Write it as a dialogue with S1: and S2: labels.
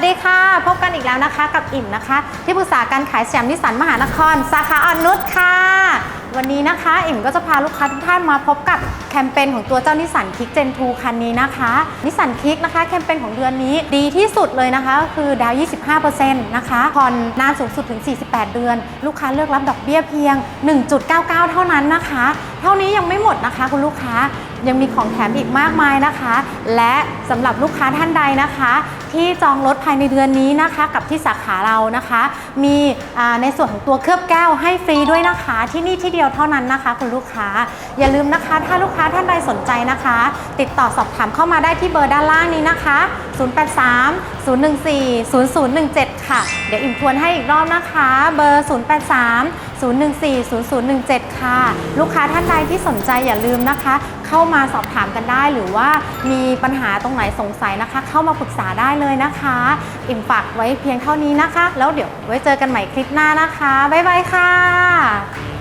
S1: วัสดีค่ะ พบกันอีกแล้วนะคะกับอิ่มนะคะ ที่ปรึกษาการขายสยามนิสันมหานคร สาขาอ่อนนุชค่ะ วันนี้นะคะ อิ่มก็จะพาลูกค้าทุกท่านมาพบกับแคมเปญของตัวเจ้านิสันคิกเจน2คันนี้นะคะนิสสันคิกนะคะแคมเปญของเดือนนี้ดีที่สุดเลยนะคะก็คือดาว 25%นะคะผ่อนนานสูงสุดถึง 48 เดือน ลูกค้าเลือกรับดอกเบี้ยเพียง 1.99 เท่านั้นนะคะเท่านี้ยังไม่หมดนะคะ คุณลูกค้ายังมีของแถมอีกมากมายนะคะ และสำหรับลูกค้าท่านใดนะคะ ที่จองรถภายในเดือนนี้นะคะ กับที่สาขาเรานะคะ มีในส่วนของตัวเคลือบแก้วให้ฟรีด้วยนะคะ ที่นี่ที่เดียวเท่านั้นนะคะ คุณลูกค้าอย่าลืมนะคะ ถ้าลูกค้าท่านใดสนใจนะคะ ติดต่อสอบถามเข้ามาได้ที่เบอร์ด้านล่างนี้นะคะ 083 014 0017 ค่ะ เดี๋ยวอิ่มทวนให้อีกรอบนะคะ เบอร์ 083 014 0017 ค่ะ ลูกค้าท่านใดที่สนใจอย่าลืมนะคะ เข้ามาสอบถามกันได้หรือว่ามีปัญหาตรงไหนสงสัยนะคะ เข้ามาปรึกษาได้เลยนะคะ อิ่มฝากไว้เพียงเท่านี้นะคะ แล้วเดี๋ยวไว้เจอกันใหม่คลิปหน้านะคะ บ๊ายบายค่ะ